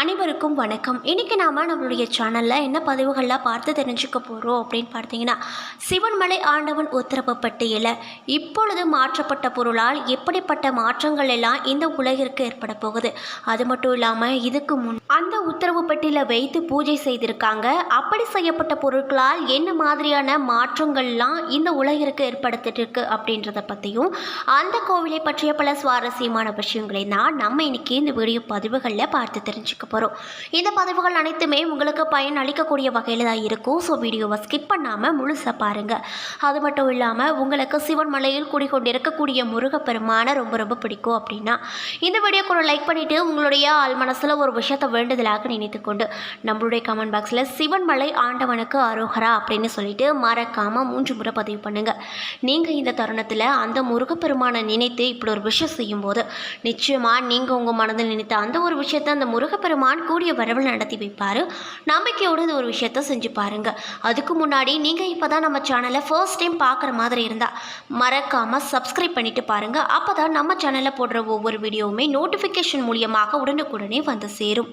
அனைவருக்கும் வணக்கம். இன்றைக்கி நாம் நம்மளுடைய சேனலில் என்ன பதிவுகள்லாம் பார்த்து தெரிஞ்சுக்க போகிறோம் அப்படின்னு பார்த்தீங்கன்னா சிவன்மலை ஆண்டவன் உத்தரவு பட்டியலில் இப்பொழுது மாற்றப்பட்ட பொருளால் எப்படிப்பட்ட மாற்றங்கள் எல்லாம் இந்த உலகிற்கு ஏற்பட போகுது. அது மட்டும் இல்லாமல் இதுக்கு முன் அந்த உத்தரவு பெட்டியில் வைத்து பூஜை செய்திருக்காங்க. அப்படி செய்யப்பட்ட பொருட்களால் என்ன மாதிரியான மாற்றங்கள்லாம் இந்த உலகிற்கு ஏற்படுத்திட்டு இருக்கு அப்படின்றத பற்றியும் அந்த கோவிலை பற்றிய பல சுவாரஸ்யமான விஷயங்களை தான் நம்ம இன்னைக்கு இந்த வீடியோ பதிவுகளில் பார்த்து தெரிஞ்சுக்க போகிறோம் இந்த பதிவுகள் அனைத்துமே உங்களுக்கு பயன் அளிக்கக்கூடிய வகையில் தான் இருக்கும். ஸோ வீடியோவை ஸ்கிப் பண்ணாமல் முழுசாக பாருங்கள் அது மட்டும் இல்லாமல் உங்களுக்கு சிவன் மலையில் குடிகொண்டிருக்கக்கூடிய முருகப்பெருமானை ரொம்ப ரொம்ப பிடிக்கும் அப்படின்னா இந்த வீடியோக்கு ஒரு லைக் பண்ணிவிட்டு உங்களுடைய ஆள் மனசில் ஒரு விஷயத்தை வேண்டுதலாக நினைத்துக்கொண்டு நம்மளுடைய கமெண்ட் பாக்ஸில் சிவன் மலை ஆண்டவனுக்கு அரோகரா அப்படின்னு சொல்லிட்டு மறக்காமல் மூன்று முறை பதிவு பண்ணுங்கள் நீங்கள் இந்த தருணத்தில் அந்த முருகப்பெருமானை நினைத்து இப்படி ஒரு விஷயம் செய்யும்போது நிச்சயமாக நீங்கள் உங்கள் மனதில் நினைத்த அந்த ஒரு விஷயத்தை அந்த முருகப்பெருமான் கூடிய வரவில் நடத்தி வைப்பார். நம்பிக்கையோடு இந்த ஒரு விஷயத்த செஞ்சு பாருங்கள் அதுக்கு முன்னாடி நீங்கள் இப்போ தான் நம்ம சேனலை ஃபர்ஸ்ட் டைம் பார்க்குற மாதிரி இருந்தால் மறக்காமல் சப்ஸ்கிரைப் பண்ணிவிட்டு பாருங்கள் அப்போ தான் நம்ம சேனலில் போடுற ஒவ்வொரு வீடியோவுமே நோட்டிஃபிகேஷன் மூலியமாக உடனுக்குடனே வந்து சேரும்.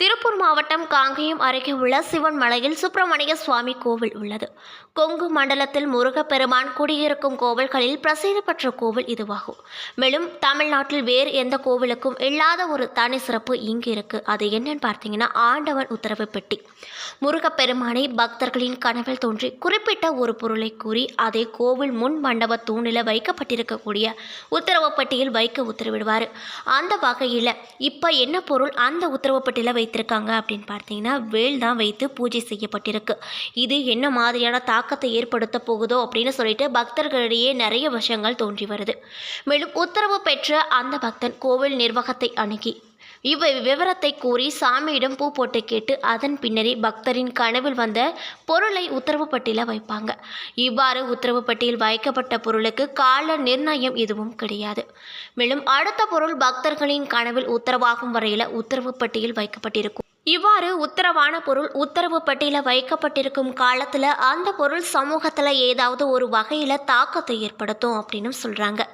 திருப்பூர் மாவட்டம் காங்கேயம் அருகே உள்ள சிவன் மலையில் சுப்பிரமணிய சுவாமி கோவில் உள்ளது. கொங்கு மண்டலத்தில் முருகப்பெருமான் குடியிருக்கும் கோவில்களில் பிரசித்தி பெற்ற கோவில் இதுவாகும். மேலும் தமிழ்நாட்டில் வேறு எந்த கோவிலுக்கும் இல்லாத ஒரு தனி சிறப்பு இங்கு இருக்கு. அது என்னன்னு பார்த்தீங்கன்னா ஆண்டவன் உத்தரவு பெட்டி. முருகப்பெருமானை பக்தர்களின் கனவில் தோன்றி குறிப்பிட்ட ஒரு பொருளை கூறி அதை கோவில் முன் மண்டப தூணில் வைக்கப்பட்டிருக்கக்கூடிய உத்தரவு பெட்டியில் வைக்க உத்தரவிடுவார். அந்த வகையில் இப்போ என்ன பொருள் அந்த உத்தரவு பெட்டியில் வைத்திருக்காங்க அப்படின்னு பார்த்தீங்கன்னா வேல் தான் வைத்து பூஜை செய்யப்பட்டிருக்கு. இது என்ன மாதிரியான தாக்கத்தை ஏற்படுத்த போகுதோ அப்படின்னு சொல்லிட்டு பக்தர்களிடையே நிறைய விஷயங்கள் தோன்றி வருது. மேலும் உத்தரவு பெற்ற அந்த பக்தன் கோவில் நிர்வாகத்தை அணுகி இவ் விவரத்தை கூறி சாமியிடம் பூ போட்டு கேட்டு அதன் பின்னரே பக்தரின் கனவில் வந்த பொருளை உத்தரவு பட்டியலில் வைப்பாங்க. இவ்வாறு உத்தரவு பட்டியல் வைக்கப்பட்ட பொருளுக்கு கால நிர்ணயம் எதுவும் கிடையாது. மேலும் அடுத்த பொருள் பக்தர்களின் கனவில் உத்தரவாகும் வரையில் உத்தரவு பட்டியல் வைக்கப்பட்டிருக்கும். இவ்வாறு உத்தரவான பொருள் உத்தரவு பட்டியலில் வைக்கப்பட்டிருக்கும் காலத்தில் அந்த பொருள் சமூகத்தில் ஏதாவது ஒரு வகையில் தாக்கத்தை ஏற்படுத்தும் அப்படின்னு சொல்கிறாங்க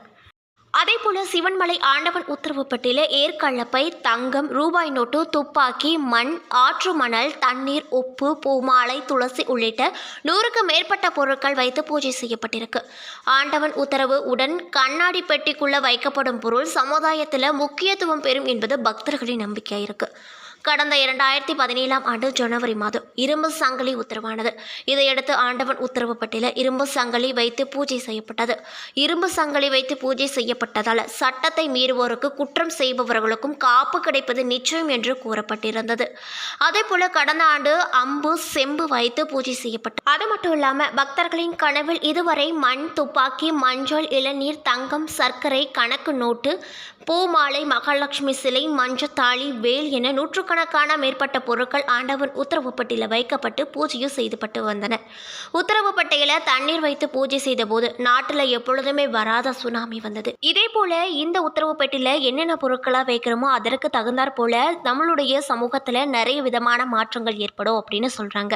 அதே போல சிவன்மலை ஆண்டவன் உத்தரவு பட்டியல ஏற்கள்ளப்பை தங்கம் ரூபாய் நோட்டு துப்பாக்கி மண் ஆற்று மணல் தண்ணீர் உப்பு பூமாலை துளசி உள்ளிட்ட நூறுக்கு மேற்பட்ட பொருட்கள் வைத்து பூஜை செய்யப்பட்டிருக்கு. ஆண்டவன் உத்தரவு உடன் கண்ணாடி பெட்டிக்குள்ள வைக்கப்படும் பொருள் சமுதாயத்தில் முக்கியத்துவம் பெறும் என்பது பக்தர்களின் நம்பிக்கை இருக்குது கடந்த இரண்டாயிரத்தி பதினேழாம் ஆண்டு ஜனவரி மாதம் இரும்பு சங்கிலி உத்தரவானது. இதையடுத்து ஆண்டவன் உத்தரவு பட்டியல இரும்பு சங்கிலி வைத்து பூஜை செய்யப்பட்டது. இரும்பு சங்கிலி வைத்து பூஜை செய்யப்பட்டதால் சட்டத்தை மீறுவோருக்கு குற்றம் செய்பவர்களுக்கும் காப்பு கிடைப்பது நிச்சயம் என்று கூறப்பட்டிருந்தது. அதே போல கடந்த ஆண்டு அம்பு செம்பு வைத்து பூஜை செய்யப்பட்டது அது மட்டும் இல்லாமல் பக்தர்களின் கனவில் இதுவரை மண் துப்பாக்கி மஞ்சள் இளநீர் தங்கம் சர்க்கரை கணக்கு நோட்டு பூமாலை மகாலட்சுமி சிலை மஞ்சத்தாளி வேல் என நூற்றுக்கணக்கான மேற்பட்ட பொருட்கள் ஆண்டவன் உத்தரவு பட்டியலில் வைக்கப்பட்டு பூஜையும் செய்துபட்டு வந்தன. உத்தரவு பட்டியல தண்ணீர் வைத்து பூஜை செய்தபோது நாட்டில் எப்பொழுதுமே வராத சுனாமி வந்தது. இதே போல இந்த உத்தரவுப்பட்டியில என்னென்ன பொருட்களாக வைக்கிறோமோ அதற்கு தகுந்தாற் போல நம்மளுடைய சமூகத்தில் நிறைய விதமான மாற்றங்கள் ஏற்படும் அப்படின்னு சொல்றாங்க.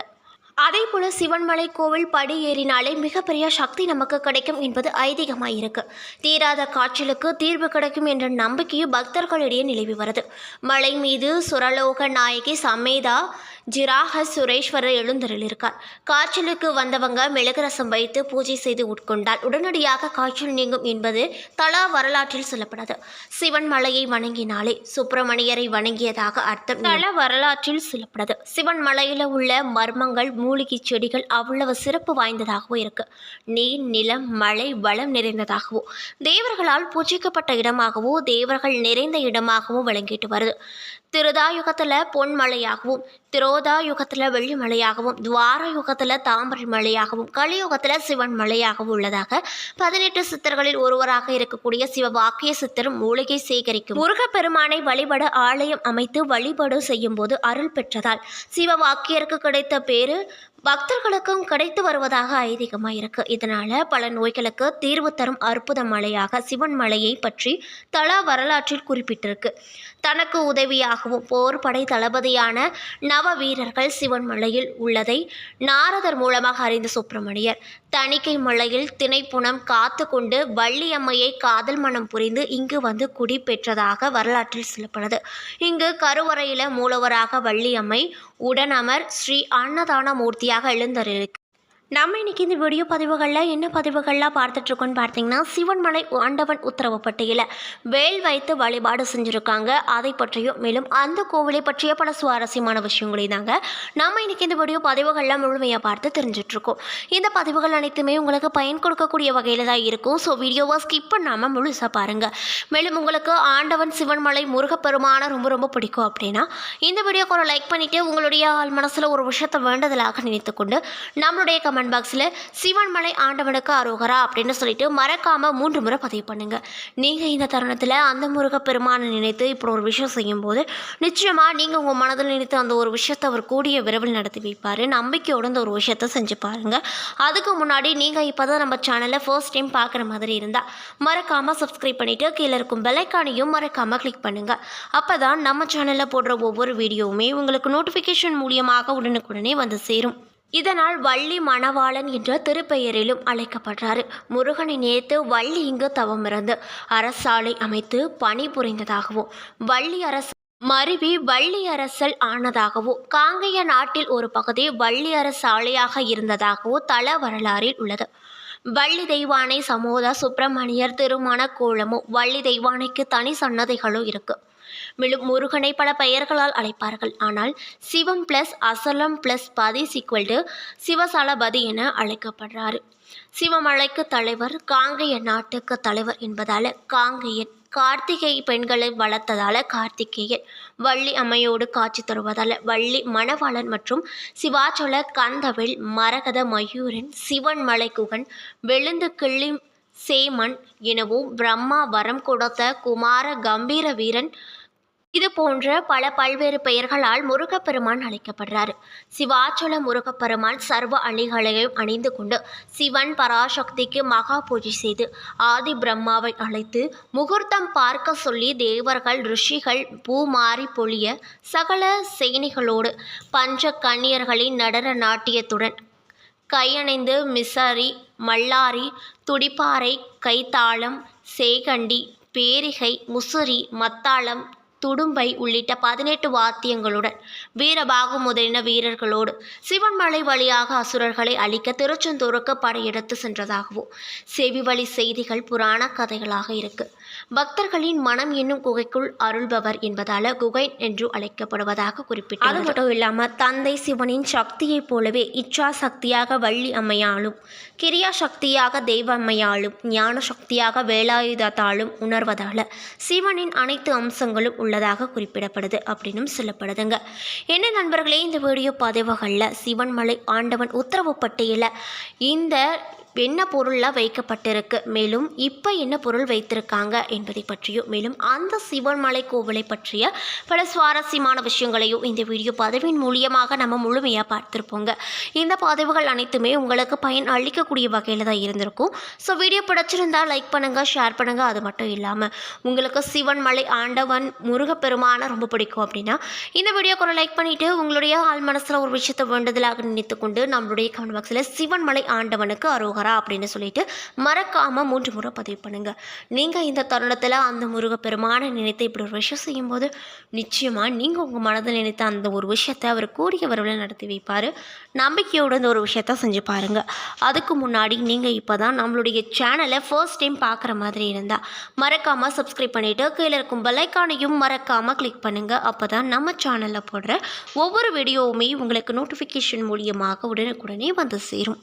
அதே போல சிவன்மலை கோவில் படி ஏறினாலே மிகப்பெரிய சக்தி நமக்கு கிடைக்கும் என்பது ஐதீகமாக இருக்கு தீராத காய்ச்சலுக்கு தீர்வு கிடைக்கும் என்ற நம்பிக்கையும் பக்தர்களிடையே நிலவி வருது. மலை மீது சுரலோக நாயகி சமேதா ஜிராக சுரேஸ்வரர் எழுந்தருளிருக்கார் காய்ச்சலுக்கு வந்தவங்க மிளகு ரசம் வைத்து பூஜை செய்து உட்கொண்டால் உடனடியாக காய்ச்சல் நீங்கும் என்பது தலா வரலாற்றில் சொல்லப்படாது. சிவன் மலையை வணங்கினாலே சுப்பிரமணியரை வணங்கியதாக அர்த்தம். தல வரலாற்றில் சொல்லப்படாது. சிவன் மலையில் உள்ள மர்மங்கள் மூலிகை செடிகள் அவ்வளவு சிறப்பு வாய்ந்ததாகவும் இருக்குது நீர் நிலம் மழை வளம் நிறைந்ததாகவோ. தேவர்களால் பூஜிக்கப்பட்ட இடமாகவோ தேவர்கள் நிறைந்த இடமாகவும் விளங்கிட்டு வருது. திருதாயுகத்தில் பொன்மலையாகவும் திரோதா யுகத்தில் வெள்ளி மலையாகவும் துவார யுகத்தில் தாமரை மலையாகவும் கலியுகத்தில் சிவன் மலையாகவும் உள்ளதாக பதினெட்டு சித்தர்களில் ஒருவராக இருக்கக்கூடிய சிவவாக்கிய சித்தர் மூலிகை சேகரிக்கும். முருகப்பெருமானை வழிபட ஆலயம் அமைத்து வழிபாடு செய்யும் போது அருள் பெற்றதால் சிவவாக்கியருக்கு கிடைத்த பேரு பக்தர்களுக்கும் கிடைத்து வருவதாக ஐதீகமாக இருக்கு இதனால பல நோய்களுக்கு தீர்வு தரும் அற்புத மலையாக சிவன் மலையை பற்றி தல வரலாற்றில் குறிப்பிட்டிருக்கு. தனக்கு உதவியாகவும் போர் படை தளபதியான நவ வீரர்கள் சிவன் மலையில் உள்ளதை நாரதர் மூலமாக அறிந்த சுப்பிரமணியர். தணிக்கை மலையில் திணைப்புணம் காத்து கொண்டு வள்ளியம்மையை காதல் மனம் புரிந்து இங்கு வந்து குடி பெற்றதாக வரலாற்றில் சொல்லப்படுது இங்கு கருவறையில மூலவராக வள்ளியம்மை உடனமர் ஸ்ரீ அன்னதான மூர்த்தி மூர்த்தியாக எழுந்தருளிருக்கு நம்ம இன்றைக்கி இந்த வீடியோ பதிவுகளில் என்ன பதிவுகள்லாம் பார்த்துட்ருக்கோன்னு பார்த்தீங்கன்னா சிவன்மலை ஆண்டவன் உத்தரவு பட்டியலில் வேல் வைத்து வழிபாடு செஞ்சுருக்காங்க. அதை பற்றியும் மேலும் அந்த கோவிலை பற்றிய பல சுவாரஸ்யமான விஷயங்களையும் தாங்க நம்ம இன்னைக்கு இந்த வீடியோ பதிவுகள்லாம் முழுமையாக பார்த்து தெரிஞ்சிட்ருக்கோம். இந்த பதிவுகள் அனைத்துமே உங்களுக்கு பயன் கொடுக்கக்கூடிய வகையில் தான் இருக்கும். ஸோ வீடியோவை ஸ்கிப் பண்ணாமல் முழுசாக பாருங்கள் மேலும் உங்களுக்கு ஆண்டவன் சிவன்மலை முருகப்பெருமான ரொம்ப ரொம்ப பிடிக்கும் அப்படின்னா இந்த வீடியோக்கு ஒரு லைக் பண்ணிவிட்டு உங்களுடைய ஆள் மனசில் ஒரு விஷயத்தை வேண்டதலாக நினைத்துக்கொண்டு நம்மளுடைய கமெண்ட் பாக்ஸில் சிவன்மலை ஆண்டவனுக்கு அரோகரா அப்படின்னு சொல்லிட்டு மறக்காமல் மூன்று முறை பதிவு பண்ணுங்கள் நீங்கள் இந்த தருணத்தில் அந்த முருகப்பெருமானை நினைத்து இப்படி ஒரு விஷயம் செய்யும்போது நிச்சயமாக நீங்கள் உங்கள் மனதில் நினைத்து அந்த ஒரு விஷயத்தை அவர் கூடிய விரைவில் நடத்தி வைப்பார். நம்பிக்கையோடு இந்த ஒரு விஷயத்தை செஞ்சு பாருங்கள் அதுக்கு முன்னாடி நீங்கள் இப்போ தான் நம்ம சேனலை ஃபர்ஸ்ட் டைம் பார்க்குற மாதிரி இருந்தால் மறக்காமல் சப்ஸ்கிரைப் பண்ணிவிட்டு கீழே இருக்கும் பெலைக்கானையும் மறக்காமல் கிளிக் பண்ணுங்கள் அப்போ தான் நம்ம சேனலில் போடுற ஒவ்வொரு வீடியோவுமே உங்களுக்கு நோட்டிஃபிகேஷன் மூலியமாக உடனுக்குடனே வந்து சேரும். இதனால் வள்ளி மணவாளன் என்ற திருப்பெயரிலும் அழைக்கப்படுறாரு. முருகனை நேர்த்து வள்ளி இங்கு தவமிருந்து அரசாலை அமைத்து பணிபுரிந்ததாகவும் வள்ளி அரசு மருவி வள்ளி அரசல் ஆனதாகவோ காங்கேய நாட்டில் ஒரு பகுதி வள்ளி அரசாலையாக இருந்ததாகவோ தல வரலாறில் உள்ளது. வள்ளி தெய்வானை சமோதா சுப்பிரமணியர் திருமண கோலமும் வள்ளி தெய்வானைக்கு தனி சன்னதிகளும் இருக்குது மேலும் முருகனை பல பெயர்களால் அழைப்பார்கள். ஆனால் சிவம் பிளஸ் அசலம் பிளஸ் பதி சீக்வல் டு சிவசலபதி என அழைக்கப்படுறாரு. சிவமலைக்கு தலைவர் காங்கைய நாட்டுக்கு தலைவர் என்பதால காங்கையன் கார்த்திகை பெண்களை வளர்த்ததால கார்த்திகேயன் வள்ளி அம்மையோடு காட்சி தருவதால வள்ளி மணவாளன் மற்றும் சிவாச்சல கந்தவில் மரகத மயூரன் சிவன் மலைக்குகன் வெளுந்து கிள்ளி சேமன் எனவும் பிரம்மா வரம் கொடுத்த குமார கம்பீர வீரன் இது போன்ற பல பல்வேறு பெயர்களால் முருகப்பெருமான் அழைக்கப்படுறாரு. சிவாச்சல முருகப்பெருமான் சர்வ அணிகளையும் அணிந்து கொண்டு சிவன் பராசக்திக்கு மகா பூஜை செய்து ஆதி பிரம்மாவை அழைத்து முகூர்த்தம் பார்க்க சொல்லி தேவர்கள் ரிஷிகள் பூமாரி பொழிய சகல சேனிகளோடு பஞ்ச கன்னியர்களின் நடன நாட்டியத்துடன் கையணைந்து மிசரி மல்லாரி துடிப்பாறை கைத்தாளம் சேகண்டி பேரிகை முசிறி மத்தாளம் துடும்பை உள்ளிட்ட பதினெட்டு வாத்தியங்களுடன் வீரபாகு முதலின வீரர்களோடு சிவன்மலை வழியாக அசுரர்களை அழிக்க திருச்செந்தூருக்கு படையெடுத்து சென்றதாகவும் செவி வழி செய்திகள் புராண கதைகளாக இருக்கு. பக்தர்களின் மனம் என்னும் குகைக்குள் அருள்பவர் என்பதால குகை என்று அழைக்கப்படுவதாக குறிப்பிட்டார் அது மட்டும் இல்லாமல் தந்தை சிவனின் சக்தியைப் போலவே இச்சா சக்தியாக வள்ளி அம்மையாலும் கிரியா சக்தியாக தெய்வ அம்மையாலும் ஞான சக்தியாக வேலாயுதத்தாலும் உணர்வதால சிவனின் அனைத்து அம்சங்களும் உள்ளதாக குறிப்பிடப்படுது அப்படின்னும் சொல்லப்படுதுங்க. என்ன நண்பர்களே இந்த வீடியோ பதிவுகளில் சிவன்மலை ஆண்டவன் உத்தரவு பட்டியலில் இந்த என்ன பொருளாக வைக்கப்பட்டிருக்கு மேலும் இப்போ என்ன பொருள் வைத்திருக்காங்க என்பதை பற்றியும் மேலும் அந்த சிவன்மலை கோவிலை பற்றிய பல சுவாரஸ்யமான விஷயங்களையும் இந்த வீடியோ பதவியின் மூலியமாக நம்ம முழுமையாக பார்த்துருப்போங்க. இந்த பதவிகள் அனைத்துமே உங்களுக்கு பயன் அளிக்கக்கூடிய வகையில் தான் இருந்திருக்கும். ஸோ வீடியோ பிடிச்சிருந்தா லைக் பண்ணுங்கள் ஷேர் பண்ணுங்கள் அது மட்டும் இல்லாமல் உங்களுக்கு சிவன்மலை ஆண்டவன் முருகப்பெருமான ரொம்ப பிடிக்கும் அப்படின்னா இந்த வீடியோக்கு ஒரு லைக் பண்ணிவிட்டு உங்களுடைய ஆள் மனசில் ஒரு விஷயத்தை வேண்டுதலாக நினைத்துக்கொண்டு நம்மளுடைய கமெண்ட் பாக்ஸில் சிவன்மலை ஆண்டவனுக்கு அரோகரா அப்படின்னு சொல்லிட்டு மறக்காமல் மூன்று முறை பதிவு பண்ணுங்கள் நீங்கள் இந்த தருணத்தில் அந்த முருகப்பெருமானை நினைத்து இப்படி ஒரு விஷயம் செய்யும்போது நிச்சயமாக நீங்கள் உங்கள் மனதில் நினைத்த அந்த ஒரு விஷயத்தை அவர் கூடிய வரவில் நடத்தி வைப்பார். நம்பிக்கையோடு இந்த ஒரு விஷயத்த செஞ்சு பாருங்கள் அதுக்கு முன்னாடி நீங்கள் இப்போ தான் நம்மளுடைய சேனலை ஃபர்ஸ்ட் டைம் பார்க்குற மாதிரி இருந்தால் மறக்காமல் சப்ஸ்கிரைப் பண்ணிவிட்டு கீழே இருக்கும் பெல்லைக்கானையும் மறக்காமல் கிளிக் பண்ணுங்கள் அப்போ தான் நம்ம சேனலில் போடுற ஒவ்வொரு வீடியோவுமே உங்களுக்கு நோட்டிஃபிகேஷன் மூலியமாக உடனுக்குடனே வந்து சேரும்.